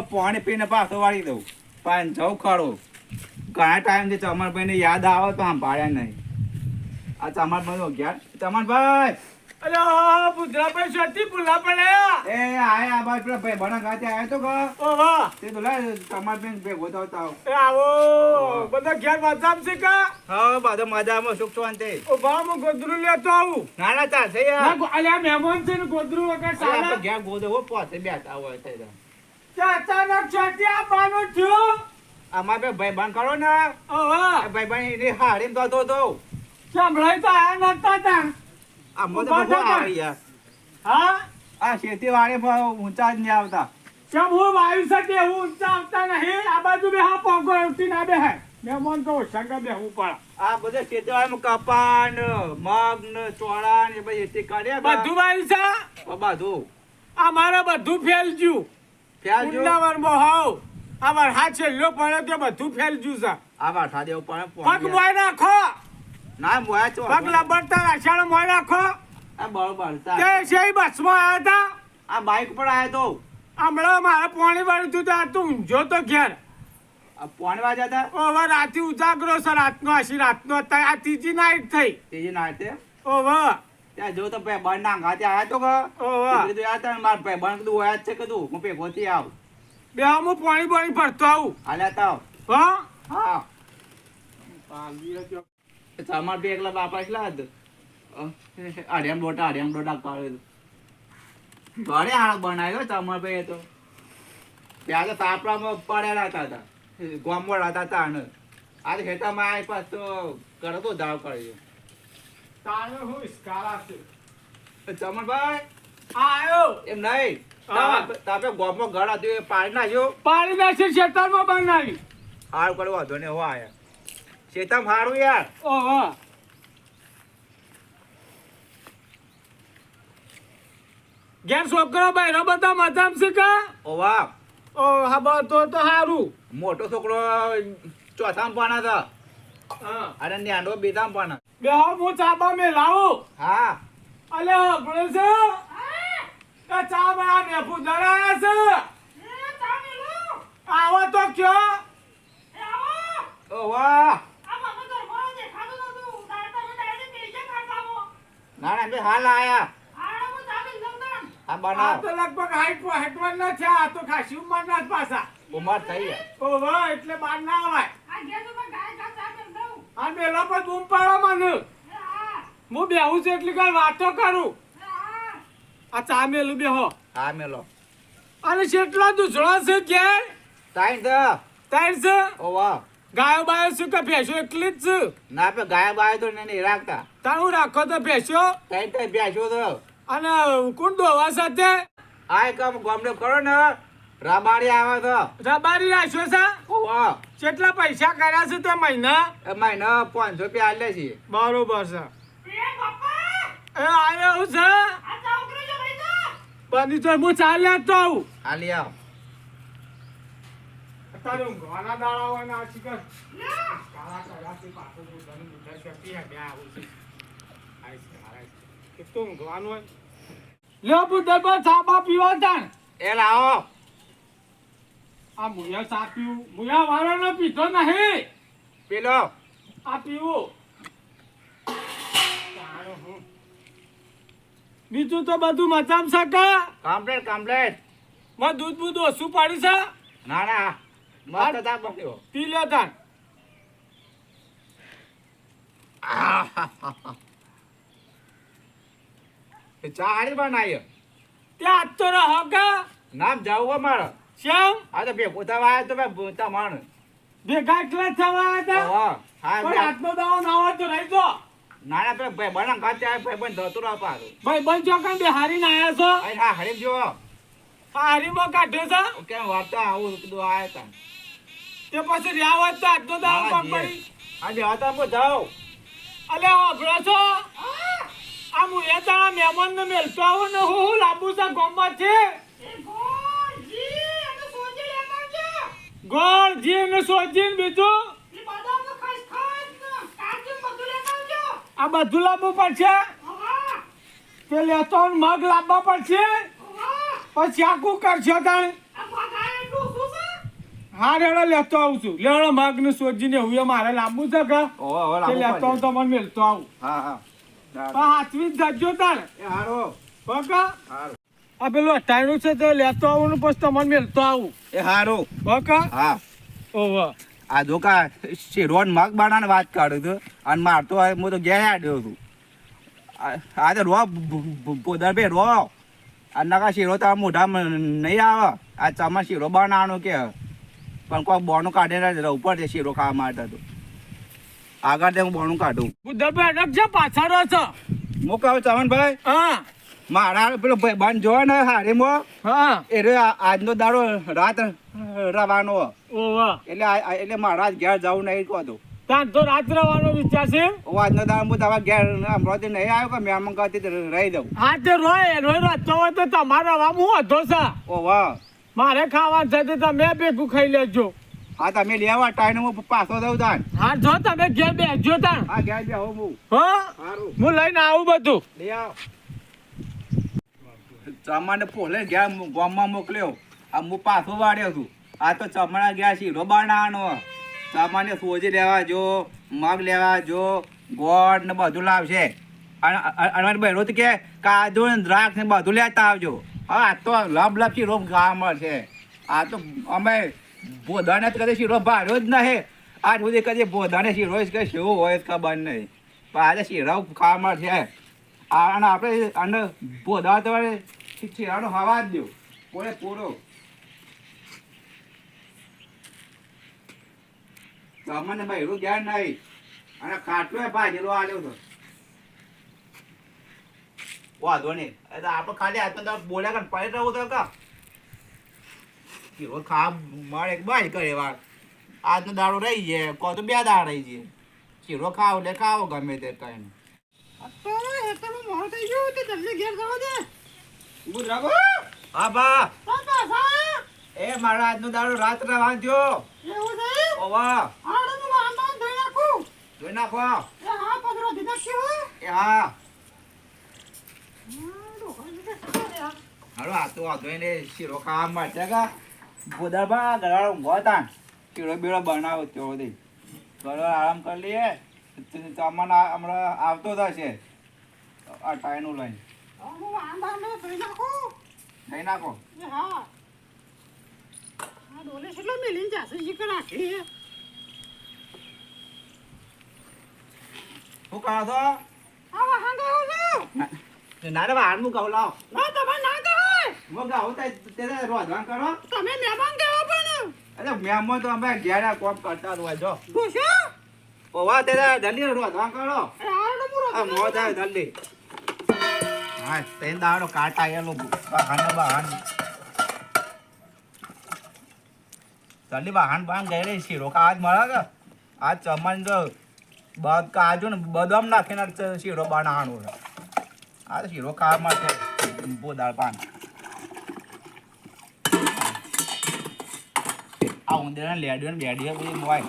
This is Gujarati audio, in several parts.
પાણી પીને પાછો વાળી દઉં. પણ જવું ખરું. ઘણા ટાઈમથી ચમનભાઈને યાદ આવે તો આમ ભાડ્યા નહીં. આ ચમનભાઈ ગયા ચમનભાઈ અરે ભૂતરાભાઈ શોધી ભૂલા પડ્યા? એ આય આ બાજુ ભાઈ બના ગાતે આવ્યો તો કે ઓ વાહ! તે તો તમાર ચમનભાઈ ભેગો આવતા આવો. એ આવો. બધા ઘેર મજામ છે કા? હા બધો મજામાં સુખ શાંતિ. ઓ બા હું ગોદરું લેતો આવું. ના ના ચાલશે ના યાર અલ્યા મહેમાન છે ને ગોદરું વગર અરે ઘેર ગોદો પોતે બેઠા હોય. તે. અચાનક છોટી આપવાનું અમારે બે કરો ને. એની હાડીને તો સંભળાય તો નતા તા આ યાર હા? આ ખેતી ઊંચા જ નહીં આવતા. કેમ હું વાયુ સાથે એવું ઊંચા આવતા નહીં? આ બાજુ બે હા ઉઠી ના બે હે. મહેમાન તો સંગ બે હું પણ. આ બધા ખેતી મગ ને ચોળા ને એ બધી ખેતી કરે બધું વાયુ છે? બધું. અમારે બધું ફેલ ગયું ફેલ બો હાવ આ વરસાદ છેલ્લો પડ્યો તે બધું ફેલ ગયું છે આ વાઠા દેવું પડે પગ પોણી. મોય નાખો. ના મોયા ચો પગ લબડતા રાશાળ મોય નાખો. આ તે છે બસમાં આવ્યા હતા આ બાઈક પર આયો તો. હમણાં મારે પાણી વાળું તો આ તું ઊંઝો તો ઘેર. આ પોણી વાજ્યા હતા ઓવર રાતે ઉજાગરો સર રાતનો હસી રાતનો આ ત્રીજી નાઈટ થઈ. ત્રીજી નાતે ઓવર ત્યાં જો તો પે બણ ના ખાતે આયા તો કે? કીધું યાર તારે માર પે બણ કીધું હોય છે કીધું હું પે ગોતી આવ. બે હું પાણી પાણી ભરતો આવું. હાલ્યા તાવ હા? હા. તમાર બે એકલા બાપા એટલા જ. અઢિયામ ડોટા અઢિયામ ડોટા પાડે ઘરે હાળ બનાવ્યો તમાર ભાઈ તો. ત્યાં તો તાપડામાં પડેલા હતા હતા ગોમમાં હતા હતા ને આજે ખેતરમાં આવી પાસ તો કરતો દાવ કર્યો તારે હું ઇસ્કારા છે. ચમનભાઈ આયો. એમ નહીં. હા. તાપે ગોમમાં ઘર હતું એ પાડી નાખ્યો. પાણી નાખી ખેતરમાં બનાવી. હારું કરવા વાંધો ને હો આયા. શેતમ હારું યાર. ઓહો ઘેર છોકરો બહેરો બધા મજામાં છે કા? ઓ વાહ. ઓ હા બસ તો સારું મોટો છોકરો ચોથામાં પાના હતા હા. અને ન્યાંડો બેતામ પાના બે હું ચાબા મે લાવું. હા. અલે ભણે છે? એ ચા બના ને ફુદરા છે? આવો તો કયો. વાહ. ના ના બે હાલ આયા. આ બનાવ. તો લગભગ હાઈટ હેટવન ના છે આ તો ખાસી ઉંમર ના પાછા. ઉમર થઈ ગયા ઓ વાહ એટલે બાર ના આવાય. આ મેલા પર બૂમ પાડો મને. હું બેહું છું એટલી કઈ વાતો કરું. આ ચા મેલું બેહો. હા મેલો. અને કેટલો દૂસરો છે કે તાઈ તો ટાઈમ છે ઓ વાહ. ગાયો બાયો શું કે ભેંસો એટલી જ છે. ના પે ગાય બાય તો નહીં રાખતા. તારું રાખો તો ભેંસો? તાઈ તો બેસો તો. અને કોણ દોવા સાથે? આ કામ ગામડે કરો ને રાબારી આવે તો. રબારી રાખ્યો છે? ઓ વાહ. કેટલા પૈસા કર્યા છે તે મહિના? મહિના પાંચસો રૂપિયા આલે છે. બરોબર છે. એ આવ્યો છે? બની તો હું ચાલે તો આવું. હાલી આવ. અત્યારે ઊંઘવાના દાડા હોય ને આ શિખર કાળા કરાથી પાછું હું તને મીઠા શેકી હે, બે આવું છે. આઈસ છે, કેટલું ઊંઘવાનું હોય? લ્યો બુદ્ધ પર સાબા પીવા તાણ એ લાવો. આ મુયા સાપ્યું પીવું મુયા વાળાનો પીધો નહીં. પેલો. આ પીવું બીજું તો બધું મચામ શકે કમ્પ્લેટ કમ્પ્લેટમાં દૂધ બૂધ ઓછું પાડી છે? ના ના. મસ્ત તા પકડ્યો પી લ્યો તાન. એ ચા હારી બનાવી. ત્યાં તો રહો કે? નામ જાવ અમારે શ્યામ? આ તો ભેગો થવા આવ્યા તો ભાઈ ભૂતા માણ ભેગા એકલા જ થવા હતા? હા હા પણ આજનો દાવો ના હોય તો રહી જો નાના પે ભાઈ બના ખાતે આવે ભાઈ બંધ ધોતું રહો પાછું. ભાઈ બંધ ચોકન બે હારીને આયા છો? અહીં હા હારી જો આ હારીમાં કાઢ્યો છે? કેમ વાર્તા આવું કીધું આવ્યા હતા તે પછી રહ્યા હોય તો આજનો દાવો હા. પડી? હતા પણ જાઉં અલે હોભળો છો? આ મુયા તારા મહેમાન ને મેલતો આવો ને હું હું લાંબુ છે ગોમમાં છે? ગોળ જી ને. સોજી ને બીજું આ બધું લાવવું પડશે? તે લેતો ને મગ લાવવા પડશે? પછી આખું કરશો તાણ હા રેડો લેતો આવું છું. લેડો મગનું સોજીને હું એ મારે લાંબુ છે કે? લેતો આવું પડશે. તો આવું. હા હા. હાથવી જ જજો તારે. એ હારો. બકા હારો. આ પેલું અટાણું છે તે લેતો આવું પછી તમને મેલતો આવું. એ હારો. ઓકા હા. ઓહો આ જો કા શેરવાન મગ બાણાને વાત કાઢું છું. અને મારતો હું તો ગયા આડ્યો છું. આ તો રો પોદર બે રો આ નકા શેરો તો મોઢામાં નહીં આવે. આ ચામાં શેરો બાણાનો કે. પણ કોઈ બોનું કાઢીને ઉપર છે શેરો ખાવા માટે તો. આગળ તે હું બોનું કાઢું. બુદ્ધભાઈ અડક છે પાછળ છો. મોકાવ કહું ચમનભાઈ હા. મારા પેલો ભાઈ જો જોવે ને હારીમાં હા. એ આજનો દાડો રાત રવાનો. એટલે એટલે મારા ઘેર જવું નહીં કહો તો તાન તો રાત રવાનો વિચાર છે? ઓ આજનો દાડો હું તમારા ઘેર હમણાંથી નહીં આવ્યો કે મહેમાન કહતી રહી દઉં હા તે રોય રોય રસ્તો હોય તો તમારો આમ હું હતો ઓ વાહ. મારે ખાવાનું છે તો તમે ભેગું ખાઈ લેજો. હા તમે લેવા ટાઈમ હું પાછો દઉં તાન. હા જો તમે ઘેર બેસજો તાણ હા ઘેર બે હું. હા? હો હું લઈને આવું બધું. લઈ આવ. ચમાને પોલે ગયા ગામમાં મોકલ્યો. આ હું પાછો વાળ્યો છું. આ તો ચમણા ગયા છે. રોબાણાનો ચમાને સોજી લેવા જો, મગ લેવા જો, ગોળ ને બધું લાવશે. અને બહેરો તો કે કાજુ ને દ્રાક્ષ ને બધું લેતા આવજો. હા, આ તો લબ લબ શીરો ગામ મળશે આ તો અમે બોધાને તો કદી શીરો ભાર્યો જ નહીં. આજ સુધી કદી બોધાને શીરો જ કઈ શેવો હોય ખબર નહીં. પણ આજે શીરો ખાવા મળશે અને આપણે અને બોધા તો શીરાનો હવા જ દો. પૂરે પૂરો તમને બહેરું ધ્યાન નહીં. અને ખાટલો ભાજેલો આલ્યો તો. વાંધો નહીં. એ તો આપણે ખાલી હાથમાં તો બોલ્યા કર પડી રહું તો કા? ખાવ ખા મળે કે બાય કરે વાર. આજનો દાડો રહી જાય કો તો બે દાડા રહી જાય. ચીરો ખાવ એટલે ખાવો ગમે તે કઈ નહીં હા બા. એ મારા આજનો દાડો રાત રવાન થયો ઓવા ધોઈ નાખો. એ હા હાલો આ તો શીરો ખાવા માટે કા. બોદાબા ગળાળો ઊંઘો તાન શીરો બીરો બનાવો તેવો દે ગળો આરામ કરી લઈએ. તમને હમણાં આવતો થશે. આ ટાઈનું લઈને. લઈ નાખો. શું કહો છો? ના રે વાહન હું કહું લાવ. હું કહું તે તે રોધવાન કરો. તમે મહેમાન કેવો પણ અરે મેમો તો અમે ઘેર આ કોમ કરતા હોય જો. ઓવા તે જલ્દી રોધવાન કરો. આ મો જાય જલ્દી હા તેન દાડો કાટા એલો બહાન બહાન જલ્દી બહાન બહાન ગઈ રહી શીરો કા? આજ મળે કે, આજ ચમન જો બદ કાજુ ને બદામ નાખીને શીરો બનાવવાનો છે. આ તો શીરો ખાવા માટે બોદાળ પાન આ ઉંદરને લેડીઓ ને બેડ્યો બધી હોય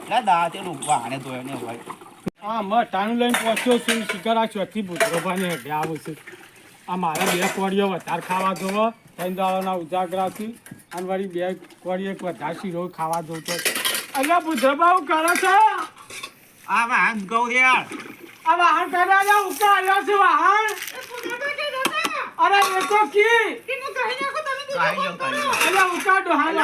એટલે દાંતે રૂપવા આને ધોયો ને હોય. હા મેં ટાણું લઈને પહોંચ્યો છું શિખર આ ચોથી ભૂતરોભાને હેઠે આવું છું. આ મારા બે કોળીઓ વધારે ખાવા જોવો. ત્રણ દાડાના ઉજાગરાથી. અને વળી બે કોળીઓ એક વધારે શીરો ખાવા જોઉં તો અલ્યા ભૂતરોબા હું કરે છે? આ વાહન ગૌ યાર. આ વાહન કર્યા ને ઉકા આવ્યો છે વાહન. અરે એ તો કી? કાંઈ જો કાંઈ જો. અલ્યા ઉકા ડોહાન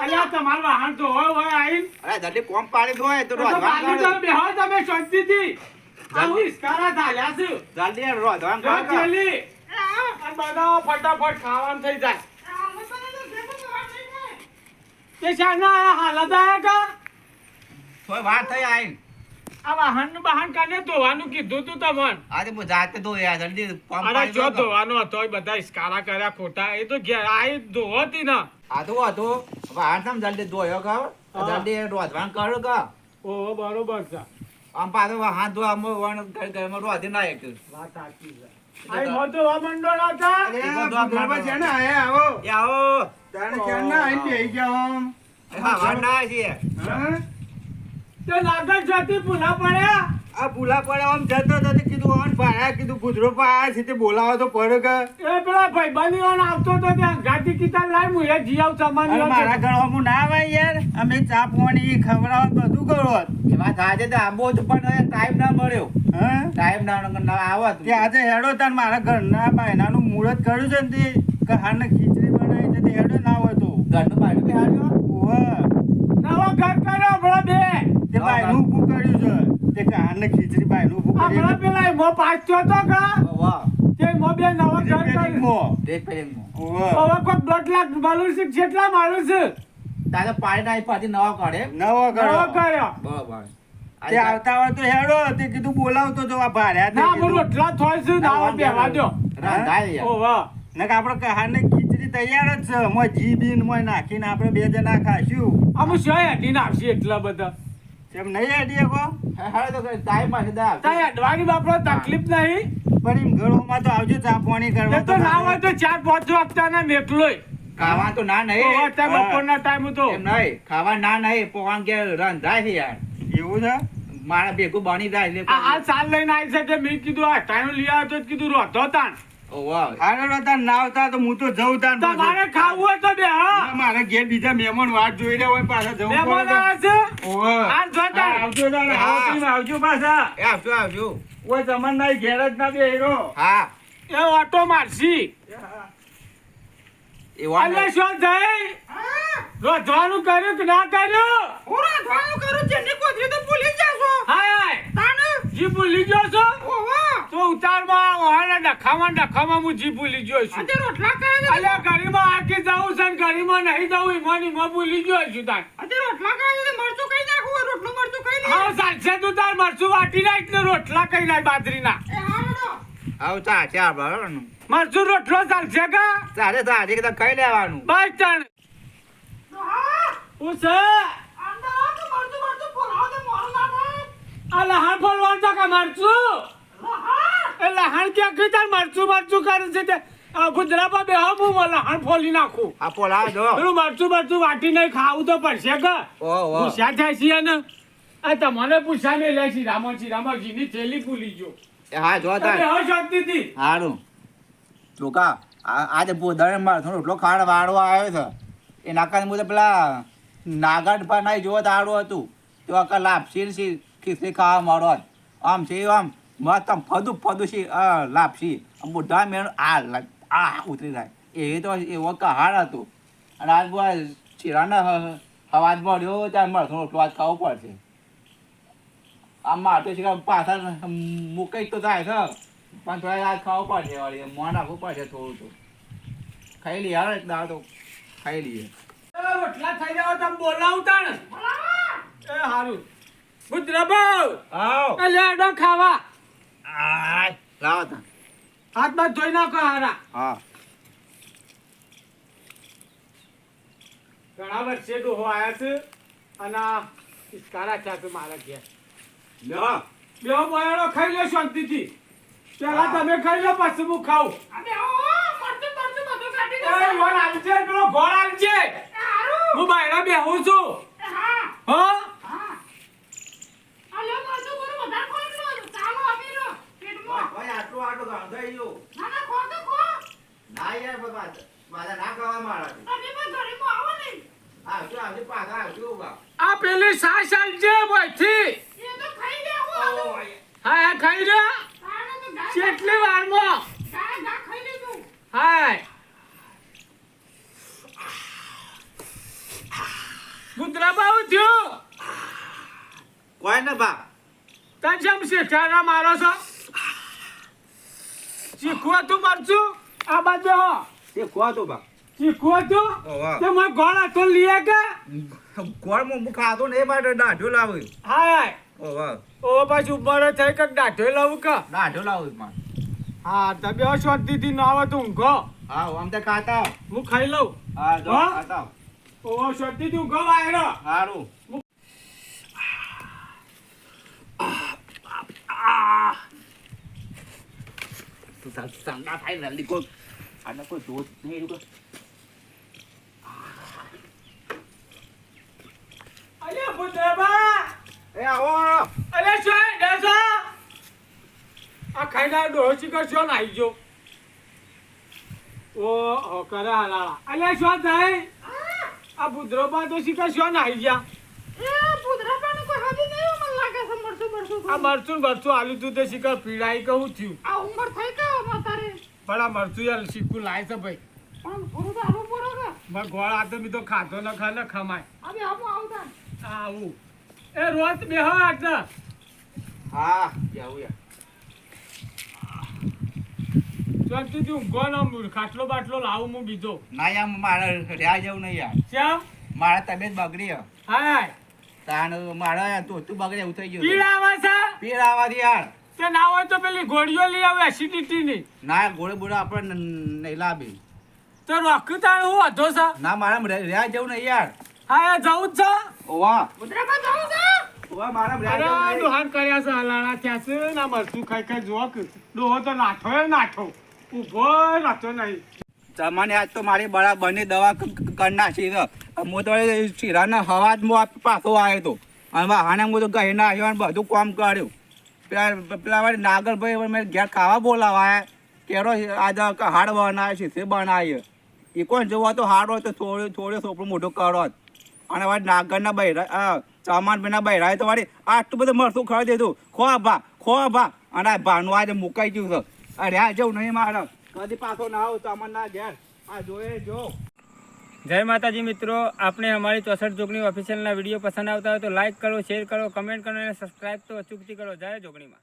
અલ્યા, મેં લાખા અલ્યા તમારું વાહન તો હોય હોય આઈને અરે જલ્દી કોમ પાડી દો તો તો રોધવાન બાજુ કરો. તમે તમે શાંતિથી. આવું ઈસકારા ધાલ્યા છે. જલ્દી આ રોધવાન જો કરો. આ બધા ફટાફટ ખાવાનું થઈ જાય. તે શાના હાલત આયા કા? થોડી વાર થઈ આઈ. આ વાહન બહાન કાને ધોવાનું કીધું તું તમને? આજે હું જાતે યાર જલ્દી અરે જો ધોવાનો હતો બધા ઈસકારા કર્યા ખોટા. એ તો ઘેર આ ધોતી ના. આ તો હતું. વાહન જલ્દી ધોયો કા જલ્દી રોધવાન કરો કા ઓહો બરોબર છે. આમ પાછો વાહન ધો આમ વણ ઘરમાં રોધી ના એક વાત સાચી છે. આ મોટો આ મંડળ હતા એ આવો. એ હા વાર ના છે તે લાગત જતી ભૂલા પડ્યા. આ ભૂલા પડે આમ જતો જતો કીધું ઓન ભાયા કીધું ગુજરો પાયા છે તે બોલાવો તો પડે કે. એ પેલા ભાઈબંધીઓ આવતો તો ત્યાં ગાડી કીતા લાવ હું એ જી આવું સામાન અરે લેવા. મારા ના આવે યાર. અમે ચા પાણી ખવડાવત બધું કરો એમાં આજે તો આંબો જ પણ ટાઈમ ના મળ્યો. હા? ટાઈમ ના ના આવત કે આજે હેડો તાર મારા ઘરના બાયનાનું મુહૂર્ત કર્યું છે ને તે. કહાને ખીચડી બનાવી છે તે હેડો ના હોય તો. ઘરનું બાયણું બેહાડ્યો ઓવે નવો ઘર કર્યો હમણાં બે. તે બાયનું ઊભું કર્યું છે. તે ખીચડી બાયનું ઊભું હમણાં કર્યું પેલા મો પાછો તો કા વાહ તે મો બે નવો ઘર કર્યો રિપેરિંગમાં. રિપેરિંગમાં મો. હવે કોઈ દોઢ લાખ માલું છે કેટલા માલું છે? તારે પાડી નાઈ પાડી નવા કાઢે? નવો નવો કર્યો કર્યો બરાબર તે આવતા હોય તો હેડો. તે કીધું બોલાવતો જો આ ભાર્યા ના કીધું. એટલા થોય છે ના બેવા દો રાંધાય ઓ વાહ. ને કે આપણે કહાને ખીચડી તૈયાર જ છે. મોય જી બીન મોય નાખીને આપણે બે જણા ખાશું. અમુ શોય હટીને આવશે એટલા બધા. એમ નહીં કો તો કઈ તાય અડવાની તકલીફ નહીં. પણ એમ ઘરોમાં તો આવજો ચા પાણી કરવા તો ના હોય તો ચાર પાંચ વાગતાના મેકલોય ખાવા તો ના નહીં. અત્યારે બપોરના ટાઈમ એમ નહીં. ખાવા ના નહીં. પોવાન કે રંધાય છે યાર. એવું છે? મારા ભેગું બની જાય આ સાલ લઈને આવી છે મેં કીધું આ ટાઈમ લઈ આવ્યો તો કીધું રોતો તાણ. ના આવતા તો હું તો જઉં તાર. તમારે ખાવું હોય તો બે હા? મારે ઘેર બીજા મહેમાન વાટ જોઈ રહ્યા હોય પાછા જવું મહેમાન પડે આવે છે? તો. ઓવે. આ જો તાણ. હા, આવજો તાર, હા. આવો તમે આવજો પાછા. એ આવજો આવજો. ઓય તમને નહીં ઘેર જ ના બેહરો. હા. એ ઓટો મારશી. એ અલ્યા શું થઈ? રોધવાનું કર્યું કે ના કર્યું? હું રાંધવાનું કરું જેની કોથળી તો ભૂલી જાશો હાય તાને? જી ભૂલી ગયો છો? ઓવા તો ઉતારમાં ઓહાના ડખામાં ડખામાં હું જી ભૂલી ગયો છું. આજે રોટલા કરે છે? અલ્યા ઘડીમાં આખી જાઉં છે ને ઘડીમાં નહીં જાઉં એમાં એમાં ભૂલી ગયો છું તાર. આજે રોટલા કરે છે? મરચું કઈ નાખું રોટલું મરચું કઈ નહીં હા ચાલશે તું તાર મરચું વાટી નાખ ને રોટલા કઈ નાખ બાજરીના. આવ ચા ચા બરાબર મરચું રોટલો ચાલશે કા ચાલે ચાલે કીધું કઈ લેવાનું. બસ તાણ. હા. હું છે? અંદર આવો તો મરચું મરચું બોલાવો તો મોરું ના થાય આ લહાણ ફોલવાનું તો કે મરચું? હા એ લહાણ ક્યાં ગઈ તાર મરચું મરચું કરે છે તે. ગુજરાતમાં બે હું લહાણ ફોલી નાખું. આ પેલું મરચું મરચું વાટી નહીં ખાવું તો પડશે કે. પૂછ્યા થાય છે ને આ તમારે પૂછ્યા નહીં લે શ્રીરામણ શ્રીરામજીની થેલી ભૂલી ગયો. એ હા જો તમે તાર હવે શાંતિથી. હારું. લોકા આજે પોદારે માર થોડો રોટલો ખાણ વાળો આવ્યો છે. એ કારણે મુજબ પેલા નાગર પર નહીં જોવા આડું હતું. તો આખા લાપસી ને સી ખાવા મળો જ. આમ છે આમ. મસ્ત આમ ફદું ફદું છે આ લાપસી બધા મેળ આ આ ઉતરી જાય. એ તો એવો કહાડ હતો. અને આજ બુ ચીરાના હવાજ મળ્યો ત્યારે મારે થોડો રોટલો આજ ખાવો પડશે. આમ મારતો છે કે પાછા મૂકી તો થાય છે. પણ થોડા આજ ખાવું પડશે વાળી. મોં નાખવું પડશે થોડું તો. ખાઈ લઈએ હાર એક દાડો. તો ખાઈ લઈએ. રોટલા થઈ જાવ તમે બોલાવતા તાણ. એ સારું ગુજરાબાઉ આવ. એ લેડો ખાવા. આય, લાવો તા હાથ બાથ ધોઈ નાખો હારા. હા. ઘણા વર્ષે ડોહો આયા છે અને આ ઇસ્કારા થયા છે મારા ઘેર. લ્યો. બેહો બોયાડો ખાઈ લો શાંતિથી. પેલા તમે ખાઈ લો પછી હું ખાઉં. અને બધું કાઢી એ દેજો આવજે પેલો ગોળ આવજે એ હારું હું બાયણા બેહું છું એ હા હો હા આ લો મરચું બોલું વધારે ખોઈ લો ચાલો આપી લો પેટમાં ભાઈ આટલું આટલું ગાંધાઈ ગયું ના ના ખો તો ખો ના યાર બાબા મારા ના ખાવા મારા તમે પણ ઘરેમાં આવો નહીં આવજો આવજો પાછા આવજો બા આ પેલી સાસ આવજે બોયથી એ તો ખાઈ લેવું હા હા ખાઈ લે તારે તો ગાય કેટલી વારમાં ગાય ગા ખાઈ લીધું હાય ગુજરાબાઉ થયો કોઈ ને બા તને જેમ શેઠારા મારો છો? શીખવું તું મરચું? આ બાજુ હો. તે તું તો બા શીખવું હતું ઓવા. તે મને ગોળ હતો લીએ કે? કોણ હું ખાતો ને એ માટે દાઢો લાવ્યો હાય. ઓ વાહ. ઓ પાછું ઊભો થઈ કે દાઢો લાવું કે? દાઢો લાવું માં હા તમે શાંતિથી ન આવે તો ઊંઘો. હા આમ તો ખાતા. હું ખાઈ લઉં. હા જો હા? ખાતા ઓ શાંતિથી ઊંઘો વાયરો સારું તું સંગા થાય જલ્દી કોઈ આને કોઈ જોત નહીં એ લોકો અલ્યા ભૂતેબા! એ આવો. અલ્યા શું દેસો આ ખાઈલા ડોહો શીખર શું નાઈ ગયો? ઓ હો કરે હાલાળા. અલ્યા શું થાય? આ બુદ્રોબા તો શીખર ના આવી ગયા? એ પુતરા પણ કોઈ હદી નહીં મને લાગે છે મરસું મરસું આ મરચું મરચું આલુ તું તે શીખર પીડાઈ કહું થયું આ ઉંમર થઈ ગયો માતારે. પણ આ મરચું યાર શીખું લાય છે ભાઈ. પણ થોડું તો આવું કે ગોળ તો મી તો ખાધો ન ખા ન ખમાય. હવે આવું આવતા આવું. એ રોજ બેહો આટલા. હા જાવું યાર ચાલ તું તું ઊંઘો ન ખાટલો બાટલો લાવું હું બીજો. ના યાર મારે રહ્યા જેવું નહીં યાર. શ્યામ? મારા તબિયત બગડી હે. હાય હાય. તાણ મારા ધોતું બગડે એવું થઈ ગયું પીડા આવે છે? પીર આવાથી યાર. તે ના હોય તો પેલી ગોળીઓ લઈ આવે એસિડિટી ની ના ગોળે બોળે આપણે નહીં લાવી. તો રોક તાણ હું છે? ના મારા રહ્યા જવું નહીં યાર. હા જવું જ છે? ઓવા. છે? મારા રહ્યા જેવું કર્યા છે હલાણા ત્યાં છે. ના મરચું ખાઈ ખાઈ જોક ડોહો તો નાઠો એ નાઠો. ઊભો નાઠો નહીં. તમને આજ તો મારી બરાબરની દવા કરી છે હું તો શીરાના હવા પાછો આવ્યો હતો અને હાને હું તો ગઈ ના આવ્યો બધું કામ કર્યું. પેલા નાગરભાઈ મેં ઘેર ખાવા બોલાવાયા. કેરો આજે હાડ બનાવે છે બનાવીએ. એ કોણ જોવા તો હાડ હોય તો થોડું થોડું સોપડું મોટું કરો અને નાગરના બૈરા આ ચામાન ભાઈના તો આટલું બધું મરતું ખરી દીધું. ખો ભા ખો ભા. અને ભાનું આજે મુકાઈ ગયું છે. અરે આ જવું નહીં મારે. કદી પાછો ના આવું ચામાન ના ઘેર. આ જોયે જો. જય માતાજી મિત્રો આપણે અમારી ચોસઠ જોગણી ઓફિશિયલના વીડિયો પસંદ આવતા હોય તો લાઈક કરો શેર કરો કમેન્ટ કરો અને સબસ્ક્રાઈબ તો અચૂકથી કરો. જય જોગણીમાં.